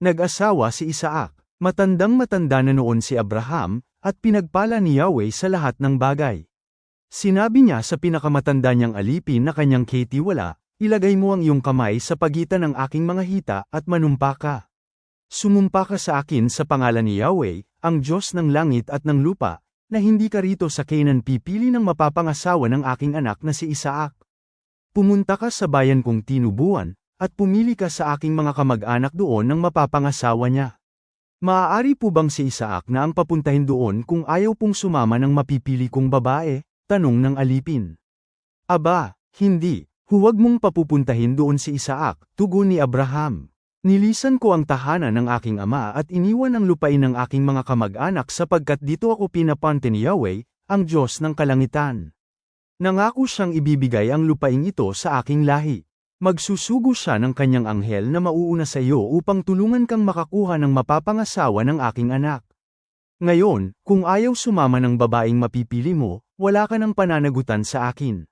Nag-asawa si Isaac. Matandang matanda na noon si Abraham, at pinagpala ni Yahweh sa lahat ng bagay. Sinabi niya sa pinakamatanda niyang alipin na kanyang ketiwala, ilagay mo ang iyong kamay sa pagitan ng aking mga hita at manumpa ka. Sumumpa ka sa akin sa pangalan ni Yahweh, ang Diyos ng langit at ng lupa, na hindi ka rito sa Canaan pipili ng mapapangasawa ng aking anak na si Isaac. Pumunta ka sa bayan kong tinubuan, at pumili ka sa aking mga kamag-anak doon ng mapapangasawa niya. Maaari po bang si Isaac na ang papuntahin doon kung ayaw pong sumama ng mapipili kong babae? Tanong ng alipin. Aba, hindi, huwag mong papupuntahin doon si Isaac, tugon ni Abraham. Nilisan ko ang tahanan ng aking ama at iniwan ang lupain ng aking mga kamag-anak sapagkat dito ako pinapante ni Yahweh, ang Diyos ng kalangitan. Nangako siyang ibibigay ang lupaing ito sa aking lahi. Magsusugo siya ng kanyang anghel na mauuna sa iyo upang tulungan kang makakuha ng mapapangasawa ng aking anak. Ngayon, kung ayaw sumama ng babaeng mapipili mo, wala ka ng pananagutan sa akin.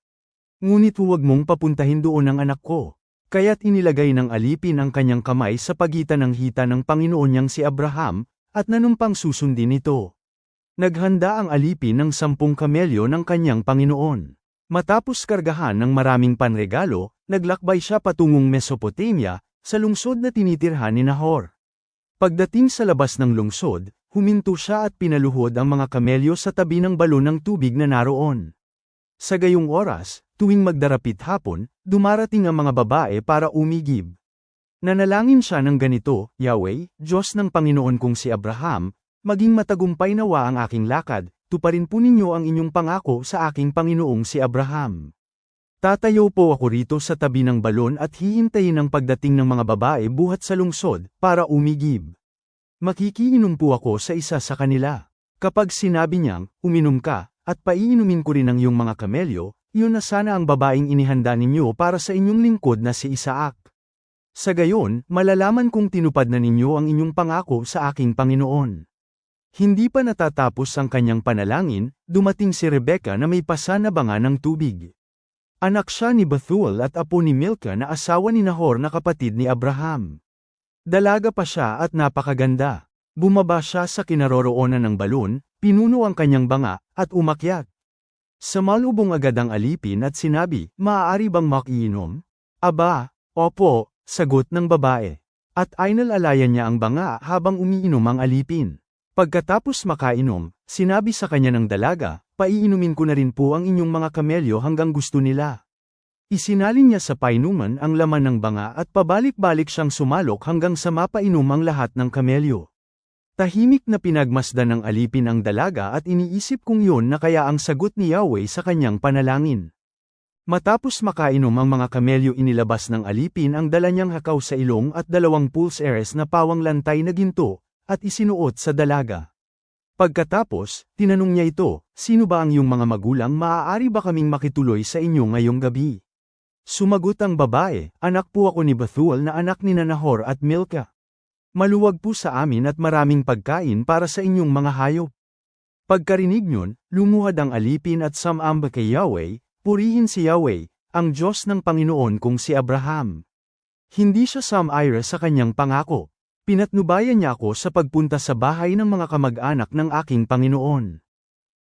Ngunit huwag mong papuntahin doon ang anak ko. Kaya't inilagay ng alipin ang kanyang kamay sa pagitan ng hita ng Panginoon niyang si Abraham, at nanumpang susundin ito. Naghanda ang alipin ng sampung kamelyo ng kanyang Panginoon. Matapos kargahan ng maraming panregalo, naglakbay siya patungong Mesopotamia, sa lungsod na tinitirhan ni Nahor. Pagdating sa labas ng lungsod, huminto siya at pinaluhod ang mga kamelyo sa tabi ng balon ng tubig na naroon. Sa gayong oras, tuwing magdarapit hapon, dumarating ang mga babae para umigib. Nanalangin siya ng ganito, Yahweh, Diyos ng Panginoon kong si Abraham, maging matagumpay nawa ang aking lakad, tuparin po ninyo ang inyong pangako sa aking Panginoong si Abraham. Tatayo po ako rito sa tabi ng balon at hihintayin ang pagdating ng mga babae buhat sa lungsod, para umigib. Makikiinom po ako sa isa sa kanila. Kapag sinabi niyang, uminom ka, at paiinumin ko rin ang iyong mga kamelyo, yun na sana ang babaeng inihanda ninyo para sa inyong lingkod na si Isaac. Sa gayon, malalaman kong tinupad na ninyo ang inyong pangako sa aking Panginoon. Hindi pa natatapos ang kanyang panalangin, dumating si Rebecca na may pasa na banga ng tubig. Anak siya ni Bethuel at apo ni Milka na asawa ni Nahor na kapatid ni Abraham. Dalaga pa siya at napakaganda. Bumaba siya sa kinaroroonan ng balon, pinuno ang kanyang banga, at umakyat. Samalubong agad ang alipin at sinabi, maaari bang makiinom? Aba, opo, sagot ng babae. At ainalalayan niya ang banga habang umiinom ang alipin. Pagkatapos makainom, sinabi sa kanya ng dalaga, paiinumin ko na rin po ang inyong mga kamelyo hanggang gusto nila. Isinalin niya sa painuman ang laman ng banga at pabalik-balik siyang sumalok hanggang sa mapainom ang lahat ng kamelyo. Tahimik na pinagmasdan ng alipin ang dalaga at iniisip kung yun na kaya ang sagot ni Yahweh sa kanyang panalangin. Matapos makainom ang mga kamelyo inilabas ng alipin ang dala niyang hakaw sa ilong at dalawang pulse eres na pawang lantay na ginto, at isinuot sa dalaga. Pagkatapos, tinanong niya ito, sino ba ang iyong mga magulang maaari ba kaming makituloy sa inyo ngayong gabi? Sumagot ang babae, anak po ako ni Bethuel na anak ni Nanahor at Milka. Maluwag po sa amin at maraming pagkain para sa inyong mga hayop. Pagkarinig niyon, lumuhad ang alipin at samamba kay Yahweh, purihin si Yahweh, ang Diyos ng Panginoon kong si Abraham. Hindi siya samira sa kanyang pangako. Pinatnubayan niya ako sa pagpunta sa bahay ng mga kamag-anak ng aking Panginoon.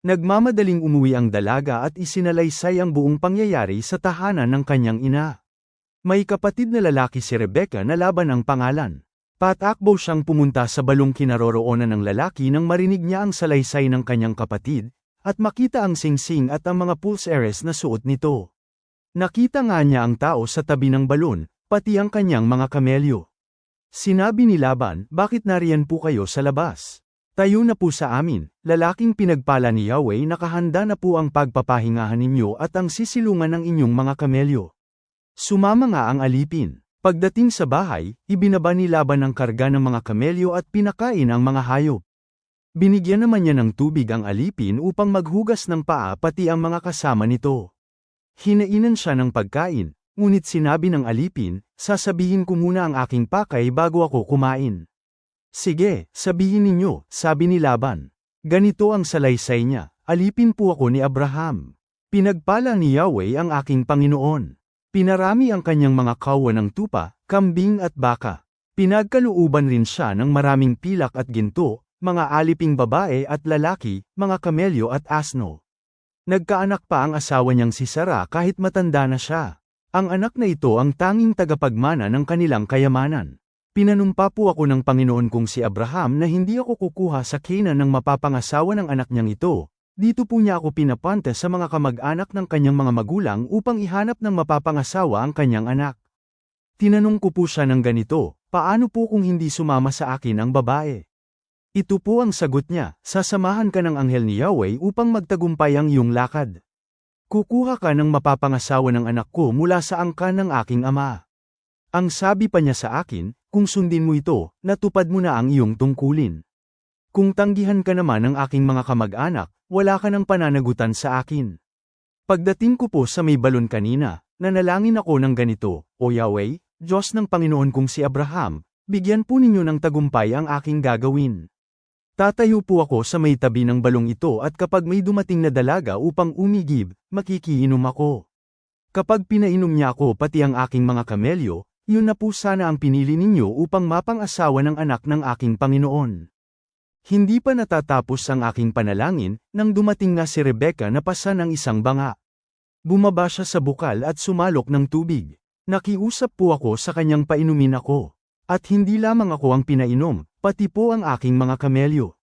Nagmamadaling umuwi ang dalaga at isinalaysay ang buong pangyayari sa tahanan ng kanyang ina. May kapatid na lalaki si Rebecca na laban ang pangalan. Patakbo siyang pumunta sa balong kinaroroonan ng lalaki nang marinig niya ang salaysay ng kanyang kapatid, at makita ang singsing at ang mga pulseres na suot nito. Nakita nga niya ang tao sa tabi ng balon, pati ang kanyang mga kamelyo. Sinabi ni Laban, bakit nariyan po kayo sa labas? Tayo na po sa amin, lalaking pinagpala ni Yahweh nakahanda na po ang pagpapahingahan ninyo at ang sisilungan ng inyong mga kamelyo. Sumama nga ang alipin. Pagdating sa bahay, ibinaba ni Laban ang karga ng mga kamelyo at pinakain ang mga hayop. Binigyan naman niya ng tubig ang alipin upang maghugas ng paa pati ang mga kasama nito. Hinainan siya ng pagkain, Ngunit sinabi ng alipin, sasabihin ko muna ang aking pakay bago ako kumain. Sige, sabihin ninyo, sabi ni Laban. Ganito ang salaysay niya, alipin po ako ni Abraham. Pinagpala ni Yahweh ang aking Panginoon. Pinarami ang kanyang mga kawa ng tupa, kambing at baka. Pinagkalooban rin siya ng maraming pilak at ginto, mga aliping babae at lalaki, mga kamelyo at asno. Nagkaanak pa ang asawa niyang si Sarah kahit matanda na siya. Ang anak na ito ang tanging tagapagmana ng kanilang kayamanan. Pinanumpa po ako ng Panginoon kong si Abraham na hindi ako kukuha sa Canaan ng mapapangasawa ng anak niyang ito. Dito po niya ako pinapante sa mga kamag-anak ng kanyang mga magulang upang ihanap ng mapapangasawa ang kanyang anak. Tinanong ko po siya ng ganito, paano po kung hindi sumama sa akin ang babae? Ito po ang sagot niya, sasamahan ka ng anghel ni Yahweh upang magtagumpay ang iyong lakad. Kukuha ka ng mapapangasawa ng anak ko mula sa angkan ng aking ama. Ang sabi pa niya sa akin, kung sundin mo ito, natupad mo na ang iyong tungkulin. Kung tanggihan ka naman ng aking mga kamag-anak, wala ka ng pananagutan sa akin. Pagdating ko po sa may balon kanina, nanalangin ako ng ganito, O Yahweh, Diyos ng Panginoon kong si Abraham, bigyan po ninyo ng tagumpay ang aking gagawin. Tatayo po ako sa may tabi ng balong ito at kapag may dumating na dalaga upang umigib, makikiinom ako. Kapag pinainom niya ako pati ang aking mga kamelyo, yun na po sana ang pinili ninyo upang mapang-asawa ng anak ng aking Panginoon. Hindi pa natatapos ang aking panalangin, nang dumating na si Rebecca na pasa ng isang banga. Bumaba siya sa bukal at sumalok ng tubig. Nakiusap po ako sa kanyang painumin ako. At hindi lamang ako ang pinainom, pati po ang aking mga kamelyo.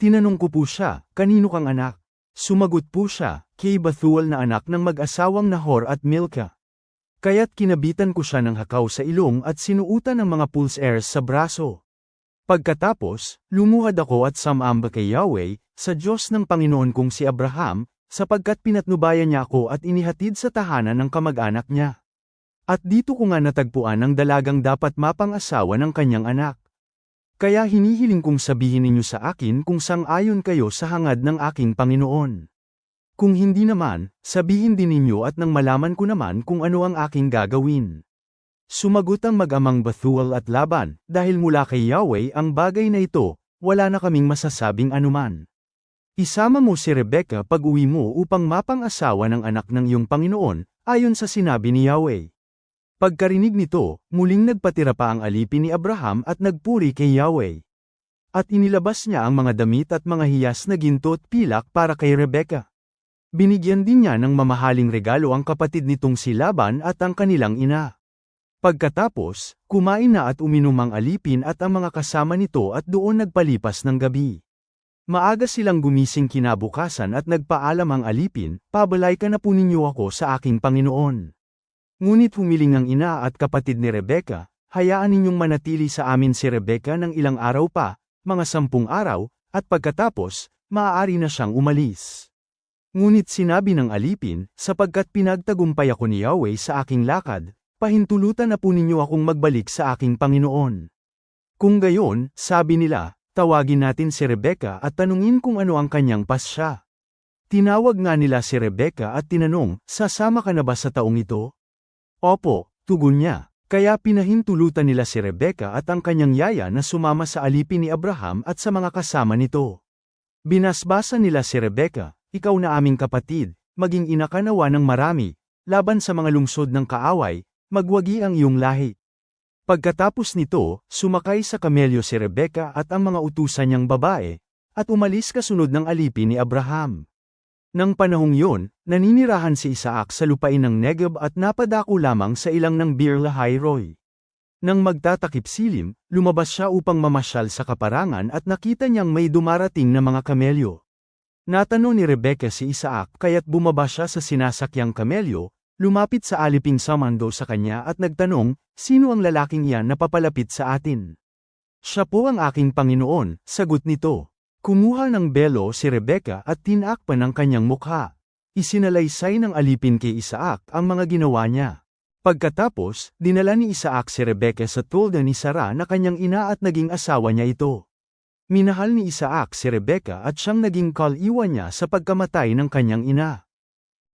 Tinanong ko po siya, kanino kang anak? Sumagot po siya, kay Bethuel na anak ng mag-asawang Nahor at Milka. Kaya't kinabitan ko siya ng hakaw sa ilong at sinuutan ng mga pulse airs sa braso. Pagkatapos, lumuhad ako at samamba kay Yahweh, sa Diyos ng Panginoon kong si Abraham, sapagkat pinatnubayan niya ako at inihatid sa tahanan ng kamag-anak niya. At dito ko nga natagpuan ang dalagang dapat mapang-asawa ng kanyang anak. Kaya hinihiling kong sabihin ninyo sa akin kung sang-ayon kayo sa hangad ng aking Panginoon. Kung hindi naman, sabihin din ninyo at nang malaman ko naman kung ano ang aking gagawin. Sumagot ang mag-amang Bethuel at Laban, dahil mula kay Yahweh ang bagay na ito, wala na kaming masasabing anuman. Isama mo si Rebecca pag uwi mo upang mapang-asawa ng anak ng iyong Panginoon, ayon sa sinabi ni Yahweh. Pagkarinig nito, muling nagpatira pa ang alipin ni Abraham at nagpuri kay Yahweh. At inilabas niya ang mga damit at mga hiyas na ginto at pilak para kay Rebecca. Binigyan din niya ng mamahaling regalo ang kapatid nitong si Laban at ang kanilang ina. Pagkatapos, kumain na at uminom ang alipin at ang mga kasama nito at doon nagpalipas ng gabi. Maaga silang gumising kinabukasan at nagpaalam ang alipin, pabalay ka na po ninyo ako sa aking Panginoon. Ngunit humiling ang ina at kapatid ni Rebecca, hayaan ninyong manatili sa amin si Rebecca ng ilang araw pa, mga sampung araw, at pagkatapos, maaari na siyang umalis. Ngunit sinabi ng alipin, sapagkat pinagtagumpay ako ni Yahweh sa aking lakad, pahintulutan na po ninyo akong magbalik sa aking Panginoon. Kung gayon, sabi nila, tawagin natin si Rebecca at tanungin kung ano ang kanyang pasya. Tinawag nga nila si Rebecca at tinanong, sasama ka na ba sa taong ito? Opo, tugon niya. Kaya pinahintulutan nila si Rebecca at ang kanyang yaya na sumama sa alipin ni Abraham at sa mga kasama nito. Binasbasa nila si Rebecca, ikaw na aming kapatid, maging ina ka nawa ng marami, laban sa mga lungsod ng kaaway, magwagi ang iyong lahi. Pagkatapos nito, sumakay sa kamelyo si Rebecca at ang mga utusan niyang babae, at umalis kasunod ng alipin ni Abraham. Nang panahong yun, naninirahan si Isaac sa lupain ng Negev at napadako lamang sa ilang ng Bir Lahai Nang magtatakip silim, lumabas siya upang mamasyal sa kaparangan at nakita niyang may dumarating na mga kamelyo. Natanong ni Rebecca si Isaac kaya't bumaba siya sa sinasakyang kamelyo, lumapit sa aliping samando sa kanya at nagtanong, sino ang lalaking iyan na papalapit sa atin? Siya po ang aking Panginoon, sagot nito. Kumuha ng belo si Rebecca at tinakpan ang kanyang mukha. Isinalaysay ng alipin kay Isaac ang mga ginawa niya. Pagkatapos, dinala ni Isaac si Rebecca sa tulda ni Sara na kanyang ina at naging asawa niya ito. Minahal ni Isaac si Rebecca at siyang naging kaliwan niya sa pagkamatay ng kanyang ina.